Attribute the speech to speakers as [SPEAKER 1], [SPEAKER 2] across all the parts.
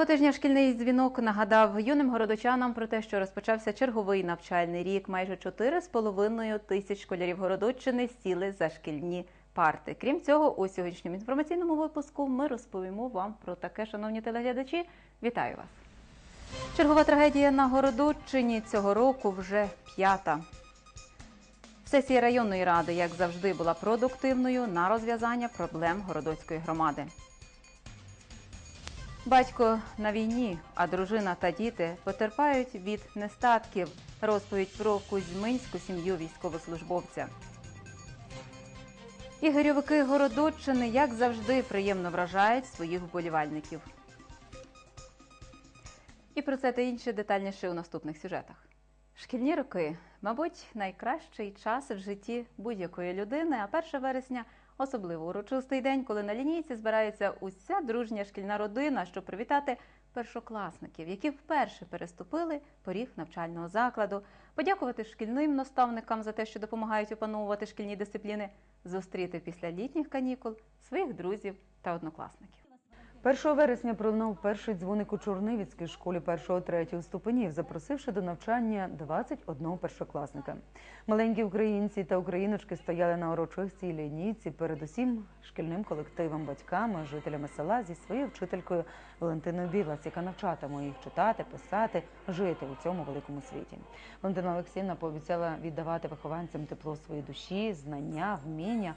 [SPEAKER 1] Цього тижня шкільний дзвінок нагадав юним городочанам про те, що розпочався черговий навчальний рік. Майже 4,5 тисяч школярів Городоччини сіли за шкільні парти. Крім цього, у сьогоднішньому інформаційному випуску ми розповімо вам про таке, шановні телеглядачі. Вітаю вас! Чергова трагедія на Городоччині цього року вже п'ята. Сесія районної ради, як завжди, була продуктивною на розв'язання проблем городоцької громади. Батько на війні, а дружина та діти потерпають від нестатків. Розповідь про кузьминську сім'ю військовослужбовця. Ігорьовики Городоччини, як завжди, приємно вражають своїх вболівальників. І про це та інше детальніше у наступних сюжетах. Шкільні роки, мабуть, найкращий час в житті будь-якої людини, а 1 вересня особливо урочистий день, коли на лінійці збирається уся дружня шкільна родина, щоб привітати першокласників, які вперше переступили поріг навчального закладу, подякувати шкільним наставникам за те, що допомагають опановувати шкільні дисципліни, зустріти після літніх канікул своїх друзів та однокласників.
[SPEAKER 2] 1 вересня пролунав перший дзвоник у Чорнивіцькій школі 1-3 ступенів, запросивши до навчання 21 першокласника. Маленькі українці та україночки стояли на урочистій лінійці перед усім шкільним колективом, батьками, жителями села зі своєю вчителькою Валентиною Білас, яка навчатиме їх читати, писати, жити у цьому великому світі. Валентина Олексіївна пообіцяла віддавати вихованцям тепло своєї душі, знання, вміння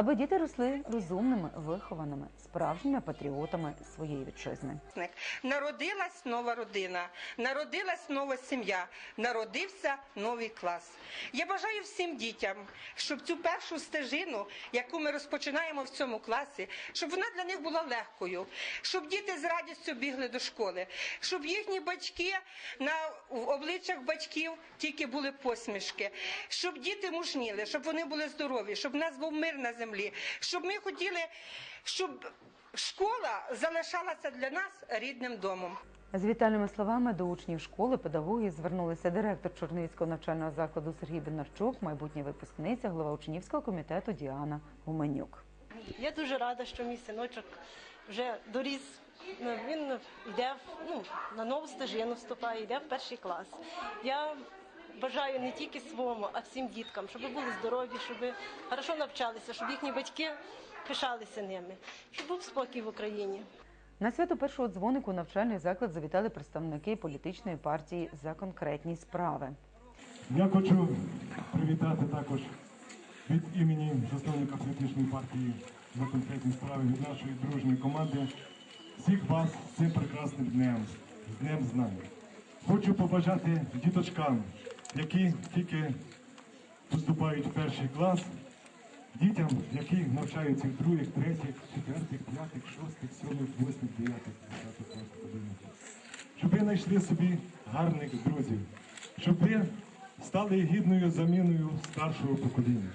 [SPEAKER 2] аби діти росли розумними, вихованими, справжніми патріотами своєї вітчизни.
[SPEAKER 3] Народилась нова родина, народилась нова сім'я, народився новий клас. Я бажаю всім дітям, щоб цю першу стежину, яку ми розпочинаємо в цьому класі, щоб вона для них була легкою, щоб діти з радістю бігли до школи, щоб їхні батьки на обличчях батьків тільки були посмішки, щоб діти мужніли, щоб вони були здорові, щоб в нас був мир на землі, щоб ми хотіли, щоб школа залишалася для нас рідним домом.
[SPEAKER 2] З вітальними словами до учнів школи педагоги звернулися директор Чорнівського навчального закладу Сергій Бенарчук, майбутня випускниця, голова учнівського комітету Діана Гуменюк.
[SPEAKER 4] Я дуже рада, що мій синочок вже доріс. Ну, Він йде в- ну, на нову стежину вступає, йде в перший клас. Я бажаю не тільки своєму, а всім діткам, щоб були здорові, щоб хорошо навчалися, щоб їхні батьки пишалися ними, щоб був спокій в Україні.
[SPEAKER 2] На свято першого дзвонику навчальний заклад завітали представники політичної партії за конкретні справи.
[SPEAKER 5] Я хочу привітати також від імені засновника політичної партії за конкретні справи від нашої дружньої команди всіх вас з цим прекрасним днем, з Днем Знань. Хочу побажати діточкам, які тільки поступають в перший клас, дітям, які навчаються в других, третіх, четвертих, п'ятих, шостих, сьомих, восьмих, дев'ятих, десятих одинадцятих щоб ви знайшли собі гарних друзів, щоб ви стали гідною заміною старшого покоління.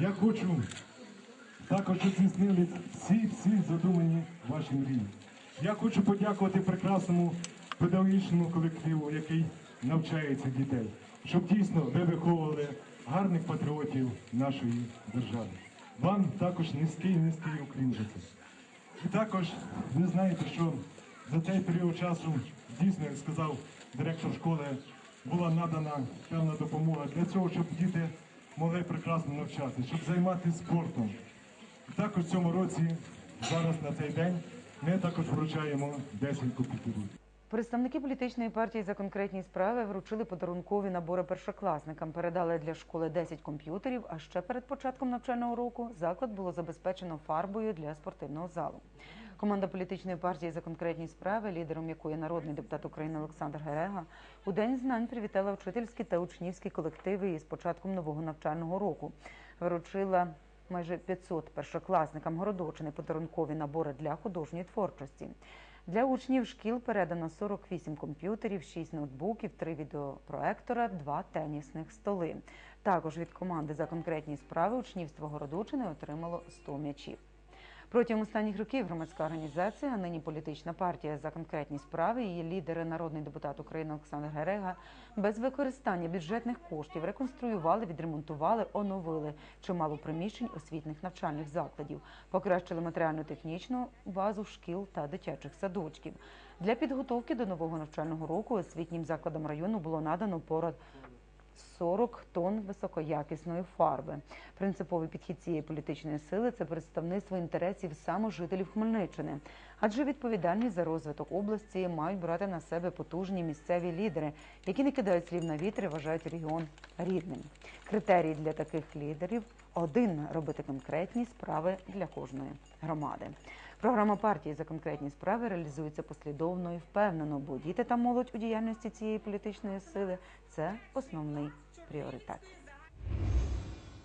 [SPEAKER 5] Я хочу також, щоб здійснили всі всі задумані ваші мрії. Я хочу подякувати прекрасному педагогічному колективу, який навчається дітей, щоб дійсно ви виховували гарних патріотів нашої держави. Вам також низький низький уклін за це. І також ви знаєте, що за цей період часу дійсно, як сказав директор школи, була надана певна допомога для цього, щоб діти могли прекрасно навчатися, щоб займатися спортом. І також в цьому році, зараз на цей день, ми також вручаємо 10 комп'ютерів.
[SPEAKER 2] Представники політичної партії за конкретні справи вручили подарункові набори першокласникам, передали для школи 10 комп'ютерів. А ще перед початком навчального року заклад було забезпечено фарбою для спортивного залу. Команда політичної партії за конкретні справи, лідером якої народний депутат України Олександр Герега, у день знань привітала вчительські та учнівські колективи із початком нового навчального року. Вручила майже 500 першокласникам Городочини подарункові набори для художньої творчості. Для учнів шкіл передано 48 комп'ютерів, 6 ноутбуків, 3 відеопроектора, 2 тенісних столи. Також від команди за конкретні справи учнівство Городочини отримало 100 м'ячів. Протягом останніх років громадська організація, нині політична партія за конкретні справи, її лідери, народний депутат України Олександр Герега, без використання бюджетних коштів реконструювали, відремонтували, оновили чимало приміщень освітних навчальних закладів, покращили матеріально-технічну базу шкіл та дитячих садочків. Для підготовки до нового навчального року освітнім закладам району було надано порад 40 тонн високоякісної фарби. Принциповий підхід цієї політичної сили це представництво інтересів саме жителів Хмельниччини, адже відповідальність за розвиток області мають брати на себе потужні місцеві лідери, які не кидають слів на вітер і вважають регіон рідним. Критерій для таких лідерів один робити конкретні справи для кожної громади. Програма партії за конкретні справи реалізується послідовно і впевнено, бо діти та молодь у діяльності цієї політичної сили це основний пріоритет.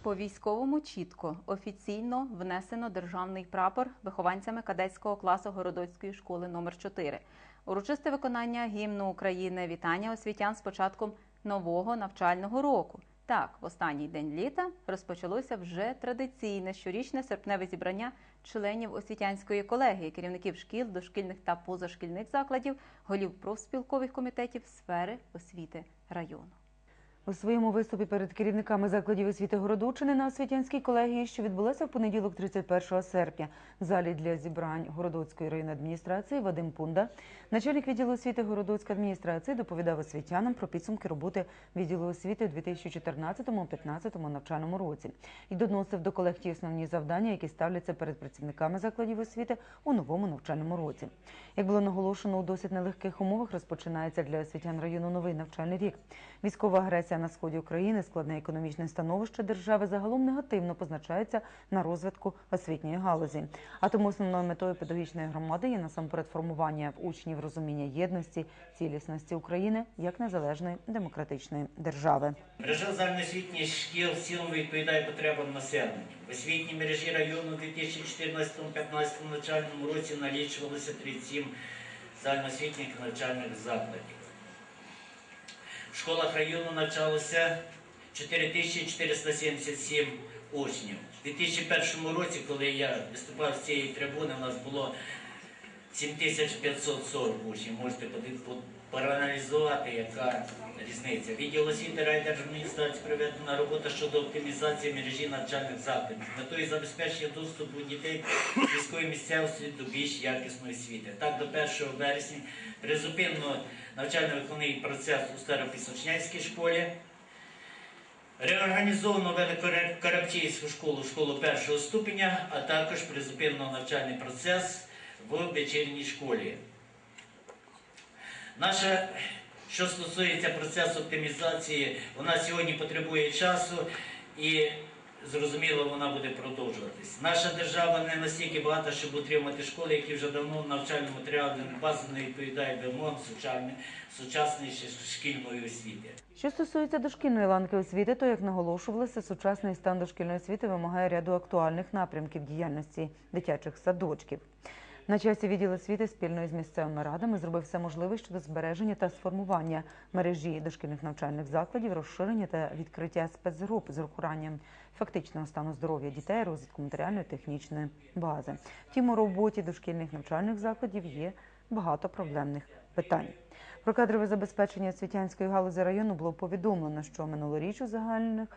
[SPEAKER 1] По військовому чітко офіційно внесено державний прапор вихованцями кадетського класу Городоцької школи номер 4 Урочисте виконання гімну України, вітання освітян з початком нового навчального року. Так, в останній день літа розпочалося вже традиційне щорічне серпневе зібрання членів освітянської колегії, керівників шкіл, дошкільних та позашкільних закладів, голів профспілкових комітетів сфери освіти району.
[SPEAKER 2] У своєму виступі перед керівниками закладів освіти Городочини на освітянській колегії, що відбулося в понеділок, 31 серпня, в залі для зібрань Городоцької адміністрації Вадим Пунда, начальник відділу освіти Городоцької адміністрації, доповідав освітянам про підсумки роботи відділу освіти у 2014-2015 навчальному році і доносив до колег ті основні завдання, які ставляться перед працівниками закладів освіти у новому навчальному році. Як було наголошено, у досить нелегких умовах розпочинається для освітян району новий навчальний рік. Військова агресія на сході України, складне економічне становище держави загалом негативно позначається на розвитку освітньої галузі. А тому основною метою педагогічної громади є насамперед формування в учнів розуміння єдності, цілісності України як незалежної демократичної держави.
[SPEAKER 6] Мережа загальноосвітніх шкіл в цілому відповідає потребам населення. В освітній мережі району у 2014-2015 навчальному році налічувалося 37 загальноосвітніх навчальних закладів. В школах району навчалося 4477 учнів. У 2001 році, коли я виступав з цієї трибуни, у нас було 7540 учнів. Можете проаналізувати, яка різниця. Відділ освіти райдержадміністрації проведена робота щодо оптимізації мережі навчальних закладів з метою забезпечення доступу дітей сільської місцевості до більш якісної освіти. Так, до 1 вересня призупинено навчально-виховний процес у Старопісочнянській школі. Реорганізовано Великорабчийську школу, школу першого ступеня, а також призупинено навчальний процес в вечірній школі. Наша, що стосується процесу оптимізації, вона сьогодні потребує часу і зрозуміло, вона буде продовжуватись. Наша держава не настільки багата, щоб утримати школи, які вже давно в навчальному матеріалі базу не відповідають вимогам сучасної шкільної освіти.
[SPEAKER 2] Що стосується дошкільної ланки освіти, то як наголошувалося, сучасний стан дошкільної освіти вимагає ряду актуальних напрямків діяльності дитячих садочків. На часі відділ освіти спільно із місцевими радами зробив все можливе щодо збереження та сформування мережі дошкільних навчальних закладів, розширення та відкриття спецгруп з урахуванням фактичного стану здоров'я дітей, розвитку матеріальної технічної бази. Втім, у роботі дошкільних навчальних закладів є багато проблемних питань. Про кадрове забезпечення освітянської галузі району було повідомлено, що минулоріч у загальних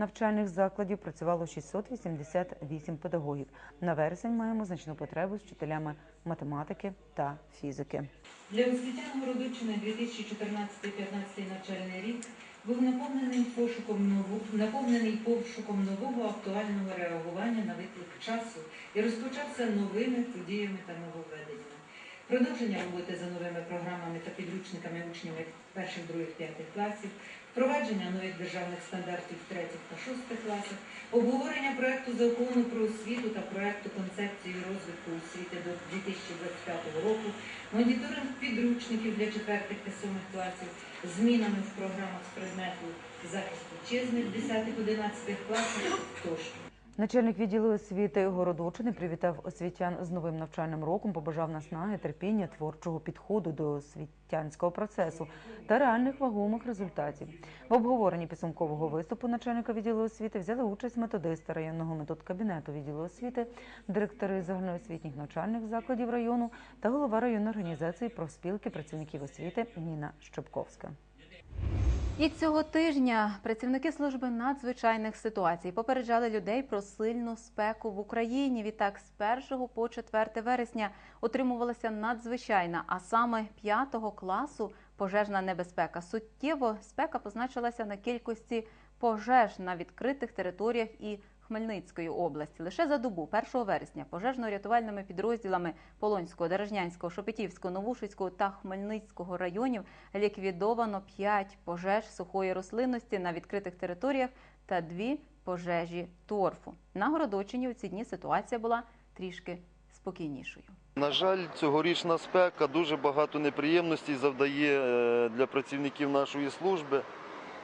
[SPEAKER 2] навчальних закладів працювало 688 педагогів. На вересень маємо значну потребу з вчителями математики та фізики.
[SPEAKER 7] Для освітян Городоччини 2014-2015 навчальний рік був наповнений пошуком нову, наповнений пошуком нового актуального реагування на виклик часу і розпочався новими подіями та нововведеннями. Продовження роботи за новими програмами та підручниками учнями перших, других, п'ятих класів, впровадження нових державних стандартів третіх та шостих класів, обговорення проекту закону про освіту та проекту концепції розвитку освіти до 2025 року, моніторинг підручників для четвертих та сьомих класів, змінами в програмах з предмету захист вітчизни 10-11 класах тощо.
[SPEAKER 2] Начальник відділу освіти Городочини привітав освітян з новим навчальним роком, побажав наснаги, терпіння, творчого підходу до освітянського процесу та реальних вагомих результатів. В обговоренні підсумкового виступу начальника відділу освіти взяли участь методисти районного методкабінету відділу освіти, директори загальноосвітніх навчальних закладів району та голова районної організації профспілки працівників освіти Ніна Щепковська.
[SPEAKER 1] І цього тижня працівники служби надзвичайних ситуацій попереджали людей про сильну спеку в Україні. Відтак, з 1 по 4 вересня отримувалася надзвичайна, а саме 5 класу пожежна небезпека. Суттєво спека позначилася на кількості пожеж на відкритих територіях і Хмельницької області. Лише за добу 1 вересня пожежно-рятувальними підрозділами Полонського, Дорожнянського, Шепетівського, Новушицького та Хмельницького районів ліквідовано 5 пожеж сухої рослинності на відкритих територіях та 2 пожежі торфу. На Городочині у ці дні ситуація була трішки спокійнішою.
[SPEAKER 8] На жаль, цьогорічна спека дуже багато неприємностей завдає е, для працівників нашої служби.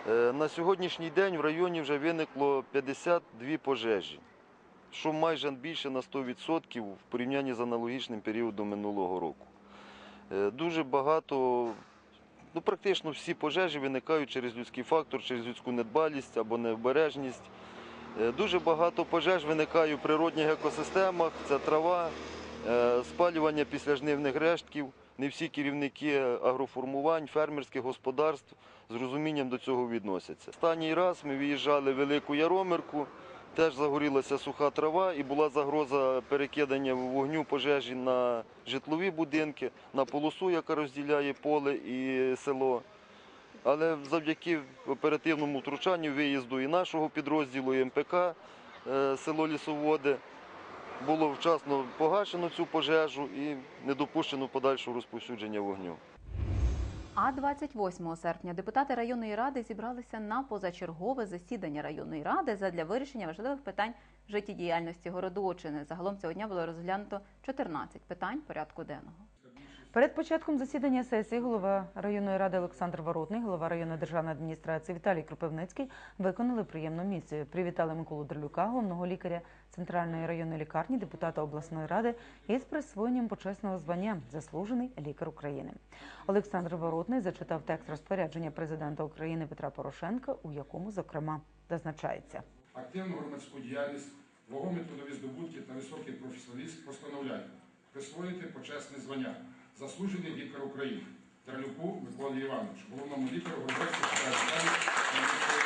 [SPEAKER 8] Е, На сьогоднішній день в районі вже виникло 52 пожежі, що майже більше на 100% в порівнянні з аналогічним періодом минулого року. Е, Дуже багато, ну практично всі пожежі виникають через людський фактор, через людську недбалість або необережність. Е, Дуже багато пожеж виникає в природних екосистемах, це трава, спалювання післяжнивних рештків. Не всі керівники агроформувань, фермерських господарств з розумінням до цього відносяться. Останній раз ми виїжджали в Велику Яромирку, теж загорілася суха трава і була загроза перекидання вогню пожежі на житлові будинки, на полосу, яка розділяє поле і село. Але завдяки оперативному втручанню виїзду і нашого підрозділу, і МПК е, село Лісоводи було вчасно погашено цю пожежу і не допущено подальшого розповсюдження вогню.
[SPEAKER 1] А 28 серпня депутати районної ради зібралися на позачергове засідання районної ради задля вирішення важливих питань життєдіяльності Городочини. Загалом цього дня було розглянуто 14 питань порядку денного.
[SPEAKER 2] Перед початком засідання сесії голова районної ради Олександр Воротний, голова районної державної адміністрації Віталій Кропивницький виконали приємну місію. Привітали Миколу Дерлюка, головного лікаря Центральної районної лікарні, депутата обласної ради із присвоєнням почесного звання Заслужений лікар України. Олександр Воротний зачитав текст розпорядження президента України Петра Порошенка, у якому зокрема зазначається.
[SPEAKER 9] активну громадську діяльність, вагомі трудові здобутки та високий професіоналізм постановляю присвоїти почесне звання заслужений лікар України. Терлюку Миколі Івановичу, головному лікарю Городської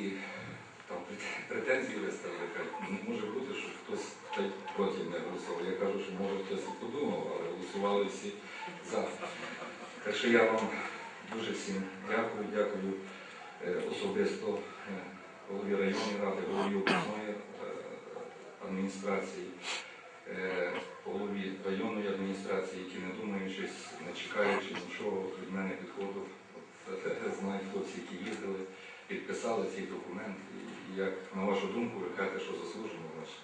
[SPEAKER 10] І там претензії виставили, не може бути, що хтось проти не голосував. Я кажу, що може хтось і подумав, але голосували всі за. Так що я вам дуже всім дякую, дякую е, особисто е, голові районної ради, голові обласної е, адміністрації, голові районної адміністрації, які не думаючись, не чекаючи нічого від мене підходив. От, Знають хлопці, які їздили, підписали цей документ. Як на вашу думку, ви кажете, що заслужено, значить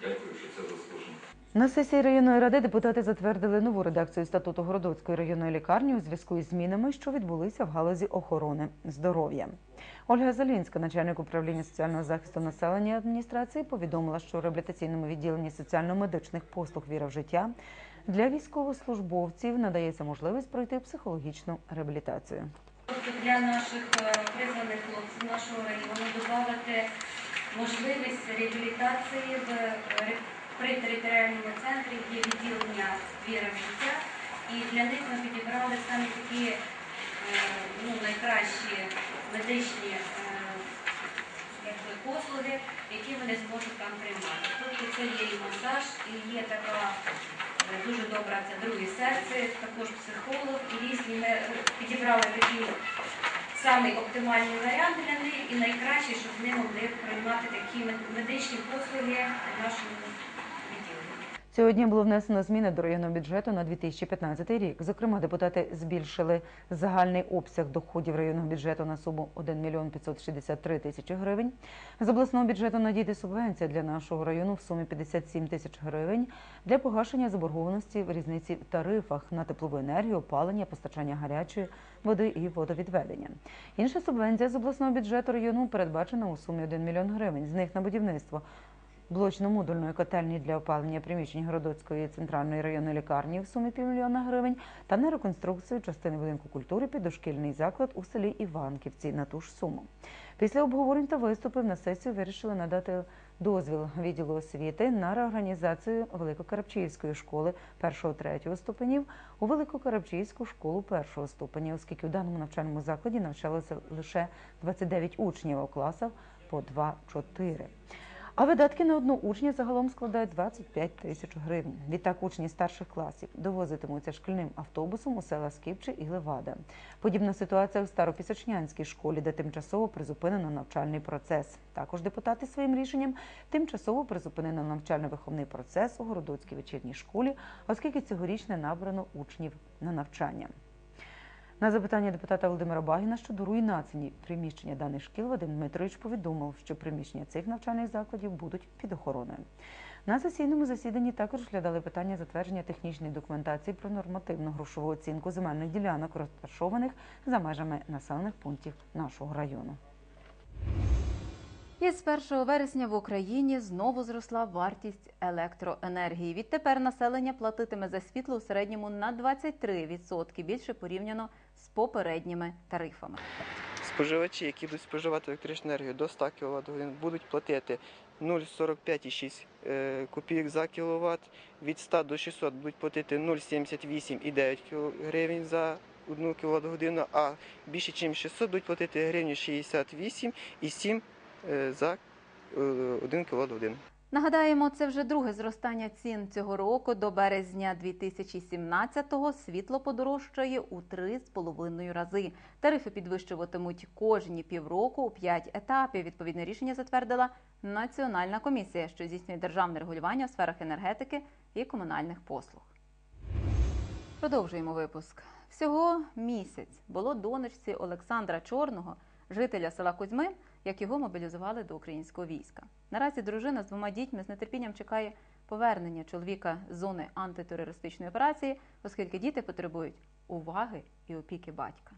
[SPEAKER 10] дякую, що це заслужено.
[SPEAKER 2] На сесії районної ради депутати затвердили нову редакцію статуту Городоцької районної лікарні у зв'язку із змінами, що відбулися в галузі охорони здоров'я. Ольга Залінська, начальник управління соціального захисту населення адміністрації, повідомила, що у реабілітаційному відділенні соціально-медичних послуг віра в життя для військовослужбовців надається можливість пройти психологічну реабілітацію.
[SPEAKER 11] Для наших е, призваних хлопців нашого району додати можливість реабілітації в е, при територіальному центрі є відділення віра в життя, і для них ми підібрали саме такі е, ну, найкращі медичні якби, послуги, які вони зможуть там приймати. Тобто це є і масаж, і є така дуже добра, це друге серце, також психолог, і різні ми підібрали такі самий оптимальний варіант для них і найкраще, щоб вони могли приймати такі медичні послуги в нашому
[SPEAKER 2] дня було внесено зміни до районного бюджету на 2015 рік. Зокрема, депутати збільшили загальний обсяг доходів районного бюджету на суму 1 мільйон 563 тисячі гривень. З обласного бюджету надійде субвенція для нашого району в сумі 57 тисяч гривень для погашення заборгованості в різниці в тарифах на теплову енергію, опалення, постачання гарячої води і водовідведення. Інша субвенція з обласного бюджету району передбачена у сумі 1 мільйон гривень. З них на будівництво блочно-модульної котельні для опалення приміщень Городоцької центральної районної лікарні в сумі півмільйона гривень та на реконструкцію частини будинку культури під дошкільний заклад у селі Іванківці на ту ж суму. Після обговорень та виступів на сесію вирішили надати дозвіл відділу освіти на реорганізацію Великокарабчиївської школи 1-3 ступенів у Великокарабчиївську школу першого ступеня, оскільки у даному навчальному закладі навчалося лише 29 учнів, у класах по 2-4. А видатки на одну учня загалом складають 25 тисяч гривень. Відтак учні старших класів довозитимуться шкільним автобусом у села Скіпче і Левада. Подібна ситуація у Старопісочнянській школі, де тимчасово призупинено навчальний процес. Також депутати своїм рішенням тимчасово призупинено навчально-виховний процес у Городоцькій вечірній школі, оскільки цьогоріч не набрано учнів на навчання. На запитання депутата Володимира Багіна щодо руйнації приміщення даних шкіл Вадим Дмитрович повідомив, що приміщення цих навчальних закладів будуть під охороною. На сесійному засіданні також розглядали питання затвердження технічної документації про нормативну грошову оцінку земельних ділянок, розташованих за межами населених пунктів нашого району.
[SPEAKER 1] Із 1 вересня в Україні знову зросла вартість електроенергії. Відтепер населення платитиме за світло у середньому на 23% більше порівняно з попередніми тарифами.
[SPEAKER 12] Споживачі, які будуть споживати електричну енергію до 100 кВт будуть платити 0,45,6 е, копійок за кВт. Від 100 до 600 будуть платити 0,78,9 кіл- гривень за 1 кВт годину, а більше, ніж 600 будуть платити гривню 68,7 е, за 1 кВт годину.
[SPEAKER 1] Нагадаємо, це вже друге зростання цін цього року. До березня 2017-го світло подорожчає у 3,5 рази. Тарифи підвищуватимуть кожні півроку у 5 етапів. Відповідне рішення затвердила Національна комісія, що здійснює державне регулювання в сферах енергетики і комунальних послуг. Продовжуємо випуск. Всього місяць було донечці Олександра Чорного, жителя села Кузьмин, як його мобілізували до українського війська. Наразі дружина з двома дітьми з нетерпінням чекає повернення чоловіка з зони антитерористичної операції, оскільки діти потребують уваги і опіки батька.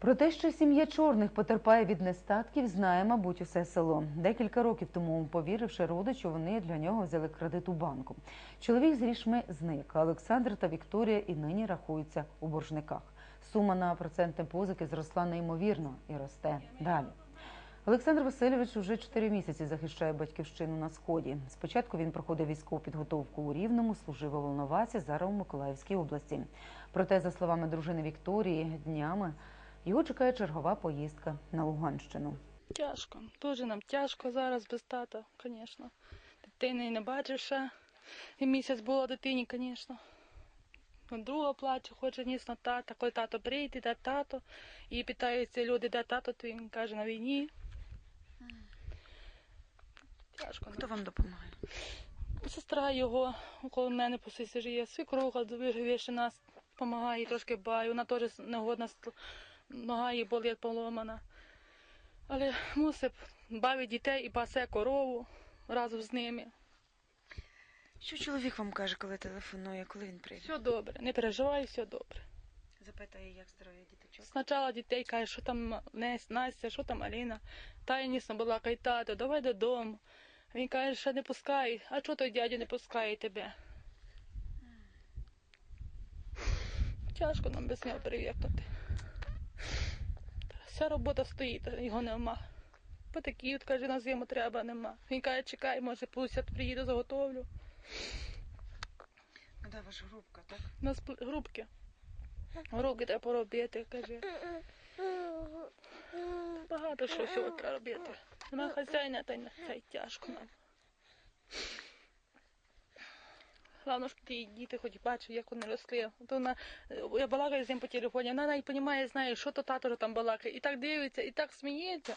[SPEAKER 2] Про те, що сім'я чорних потерпає від нестатків, знає, мабуть, усе село. Декілька років тому, повіривши родичу, вони для нього взяли кредит у банку. Чоловік з грішми зник, Олександр та Вікторія і нині рахуються у боржниках. Сума на процентні позики зросла неймовірно і росте далі. Олександр Васильович уже 4 місяці захищає батьківщину на сході. Спочатку він проходив військову підготовку у Рівному, служив у Волновасі, зараз у Миколаївській області. Проте, за словами дружини Вікторії, днями його чекає чергова поїздка на Луганщину.
[SPEAKER 13] Тяжко. Дуже нам тяжко зараз без тата, звісно. Дитини не бачиш ще. І місяць було дитині, звісно. Друга плаче, хоче нісно тата. Коли тато прийде, де тато. І питаються люди, де тато, то він каже на війні. Тяжко.
[SPEAKER 14] Хто вам допомагає?
[SPEAKER 13] Сестра його около мене по сусі. Свікруха живе, нас допомагає, трошки бає. Вона теж негодна, нога її болить поломана. Але мусить бавить дітей і пасе корову разом з ними.
[SPEAKER 14] Що чоловік вам каже, коли телефонує, коли він прийде?
[SPEAKER 13] Все добре, не переживай, все добре.
[SPEAKER 14] Запитає, як здоров'я діточок.
[SPEAKER 13] Спочатку дітей каже, що там Настя, що там Аліна. Та я нісно була, кай тато, давай додому. Він каже, що не пускай. А чого той дядя не пускає тебе? Тяжко нам без нього привикнути. Вся робота стоїть, його нема. Потакі, от каже, на зиму треба, нема. Він каже, чекай, може, пусть приїду, заготовлю.
[SPEAKER 14] Ну да, ваша групка, так?
[SPEAKER 13] У нас грубки. Грубки треба поробити, каже. Багато що всього треба робити. Нема хазяїна, та й це тяжко нам. Головне, щоб ті діти хоч бачили, як вони росли. То вона, е, я балакаю з ним по телефоні, вона навіть розуміє, знає, що то тато там балакає. І так дивиться, і так сміється.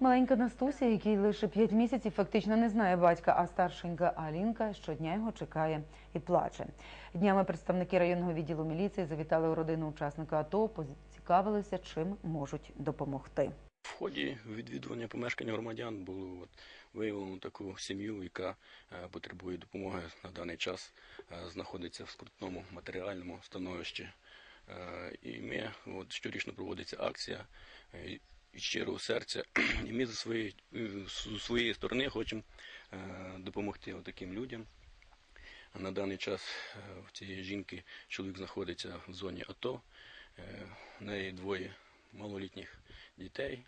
[SPEAKER 2] Маленька Настуся, який лише 5 місяців, фактично не знає батька, а старшенька Алінка щодня його чекає і плаче. Днями представники районного відділу міліції завітали у родину учасника АТО, поцікавилися, чим можуть допомогти.
[SPEAKER 15] В ході відвідування помешкання громадян було от, виявлено таку сім'ю, яка е, потребує допомоги на даний час, е, знаходиться в скрутному матеріальному становищі. Е, і ми от, щорічно проводиться акція е, щирого серця, і ми зі своєї, своєї сторони хочемо е, допомогти таким людям. На даний час е, в цієї жінки чоловік знаходиться в зоні АТО. Е, В неї двоє малолітніх дітей,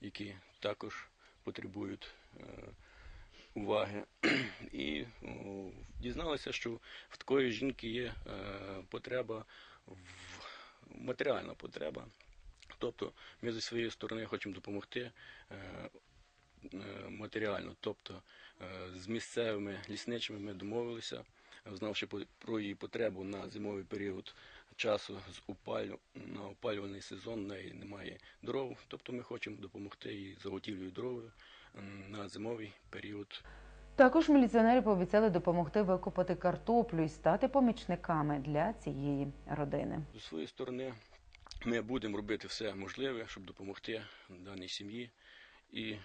[SPEAKER 15] які також потребують е, уваги. І дізналися, що в такої жінки є е, потреба, матеріальна потреба. Тобто ми зі своєї сторони хочемо допомогти е, матеріально. Тобто з місцевими лісничими ми домовилися, знавши про її потребу на зимовий період часу з опалю на опалювальний сезон в неї немає дров. Тобто ми хочемо допомогти їй заготівлею дров на зимовий період
[SPEAKER 2] Також міліціонери пообіцяли допомогти викопати картоплю і стати помічниками для цієї родини.
[SPEAKER 15] З своєї сторони ми будемо робити все можливе, щоб допомогти даній сім'ї. І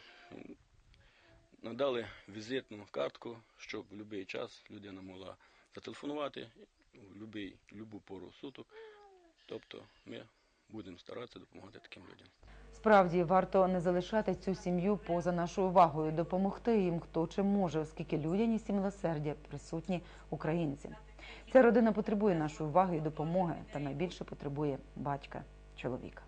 [SPEAKER 15] надали візитну картку, щоб в будь-який час людина могла зателефонувати в будь-яку любу пору суток. Тобто ми будемо старатися допомагати таким людям.
[SPEAKER 2] Справді варто не залишати цю сім'ю поза нашою увагою, допомогти їм хто чим може, оскільки людяність і милосердя присутні українці. Ця родина потребує нашої уваги і допомоги, та найбільше потребує батька, чоловіка.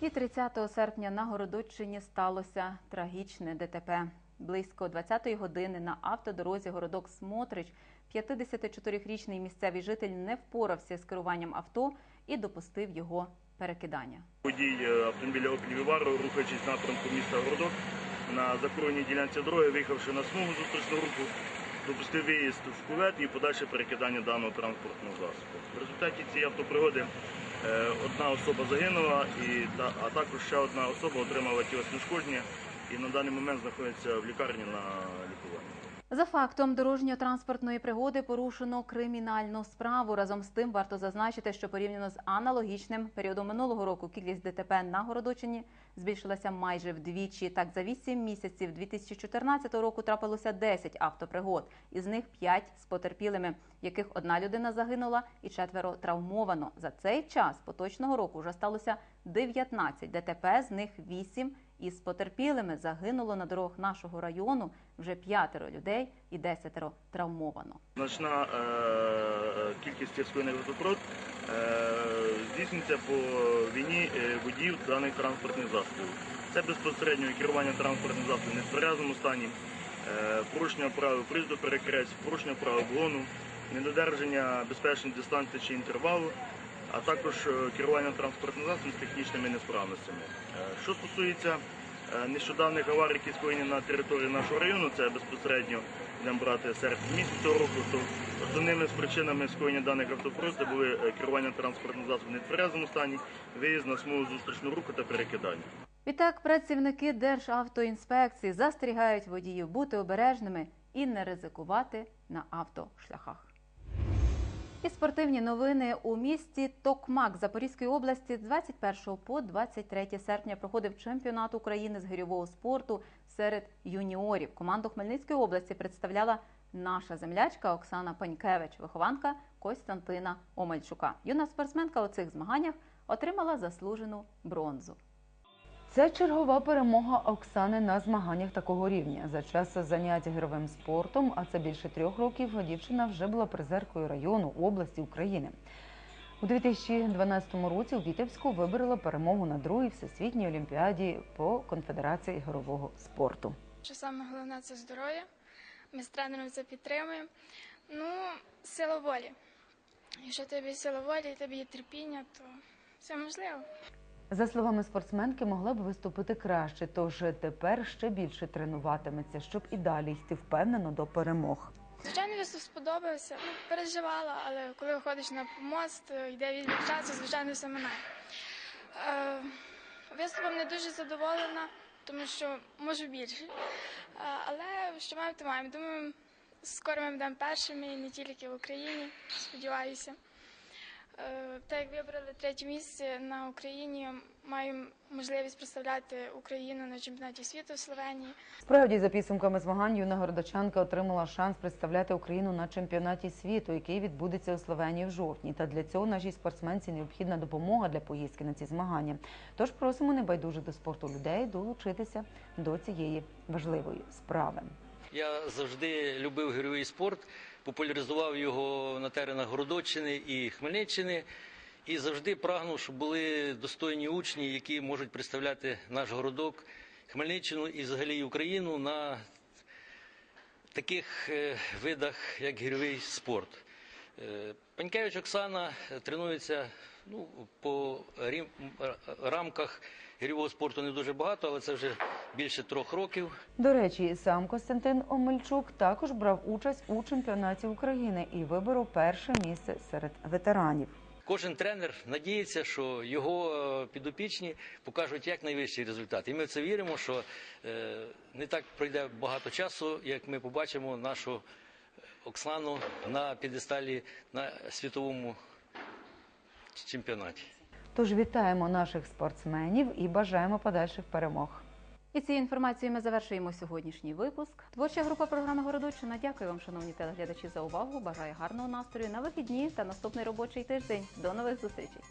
[SPEAKER 1] І 30 серпня на Городоччині сталося трагічне ДТП. Близько 20-ї години на автодорозі городок Смотрич 54-річний місцевий житель не впорався з керуванням авто і допустив його перекидання.
[SPEAKER 16] Водій е, автомобіля Opel рухаючись в напрямку міста Городок, на закуреній ділянці дороги, виїхавши на смугу зустрічну руху, допустив виїзд в кувет і подальше перекидання даного транспортного засобу. В результаті цієї автопригоди е, одна особа загинула, а також ще одна особа отримала тілесне ушкодження і на даний момент знаходиться в лікарні на лікуванні.
[SPEAKER 1] За фактом дорожньо-транспортної пригоди порушено кримінальну справу. Разом з тим варто зазначити, що порівняно з аналогічним періодом минулого року кількість ДТП на Городочині збільшилася майже вдвічі. Так, за 8 місяців 2014 року трапилося 10 автопригод, із них 5 з потерпілими, яких одна людина загинула і четверо травмовано. За цей час поточного року вже сталося 19 ДТП, з них 8 із потерпілими загинуло на дорогах нашого району вже п'ятеро людей і десятеро травмовано.
[SPEAKER 16] Значна е, кількість скоєних е, здійснюється по війні е, водіїв даних транспортних засобів. Це безпосередньо керування транспортним засобом в нетверезому стані, е, порушення правил приїзду перекресть, порушення правил обгону, недодержання безпечної дистанції чи інтервалу, а також е, керування транспортним засобом з технічними несправностями. Е, Що стосується е, нещодавних аварій, які скоєні на території нашого району, це безпосередньо будемо брати серпень місяць цього року, то основними з причинами скоєння даних автопригод були керування транспортним засобом в нетверезому стані, виїзд на смугу зустрічну руху та перекидання.
[SPEAKER 1] Відтак працівники Державтоінспекції застерігають водіїв бути обережними і не ризикувати на автошляхах. І спортивні новини у місті Токмак Запорізької області з 21 по 23 серпня проходив чемпіонат України з гирьового спорту серед юніорів. Команду Хмельницької області представляла наша землячка Оксана Панькевич, вихованка Костянтина Омельчука. Юна спортсменка у цих змаганнях отримала заслужену бронзу.
[SPEAKER 2] Це чергова перемога Оксани на змаганнях такого рівня. За час занять гировим спортом, а це більше трьох років, дівчина вже була призеркою району, області України. У 2012 році у Вітебську виборола перемогу на другій всесвітній олімпіаді по конфедерації гирового спорту.
[SPEAKER 17] Що саме головне це здоров'я. Ми з тренером це підтримуємо. Ну, сила волі. Якщо є сила волі, і тебе є терпіння, то все можливо.
[SPEAKER 2] За словами спортсменки, могла б виступити краще, тож тепер ще більше тренуватиметься, щоб і далі йти впевнено до перемог.
[SPEAKER 17] Звичайно, виступ сподобався. Ну, переживала, але коли виходиш на мост, е, йде відлік часу, звичайно, все минає. Е, виступом не дуже задоволена, тому що можу більше. Е, але що маємо, то маємо. Думаю, скоро ми будемо першими не тільки в Україні, сподіваюся. Е, Так як вибрали третє місце на Україні, маю можливість представляти Україну на чемпіонаті світу в Словенії.
[SPEAKER 2] Справді, за підсумками змагань, юна городочанка отримала шанс представляти Україну на чемпіонаті світу, який відбудеться у Словенії в жовтні. Та для цього нашій спортсменці необхідна допомога для поїздки на ці змагання. Тож просимо небайдужих до спорту людей долучитися до цієї важливої справи.
[SPEAKER 18] Я завжди любив гірьовий спорт, популяризував його на теренах Городоччини і Хмельниччини. І завжди прагнув, щоб були достойні учні, які можуть представляти наш городок, Хмельниччину і взагалі Україну на таких е, видах, як гірьовий спорт. Е, Панькевич Оксана тренується ну, по рамках гірьового спорту не дуже багато, але це вже більше трьох років.
[SPEAKER 2] До речі, сам Костянтин Омельчук також брав участь у чемпіонаті України і виборов перше місце серед ветеранів.
[SPEAKER 18] Кожен тренер надіється, що його е, підопічні покажуть як найвищий результат. І ми в це віримо, що е, не так пройде багато часу, як ми побачимо нашу Оксану на підесталі на світовому чемпіонаті.
[SPEAKER 2] Тож вітаємо наших спортсменів і бажаємо подальших перемог.
[SPEAKER 1] І цією інформацією ми завершуємо сьогоднішній випуск. Творча група програми Городоччина. Дякую вам, шановні телеглядачі, за увагу. Бажаю гарного настрою на вихідні та наступний робочий тиждень. До нових зустрічей.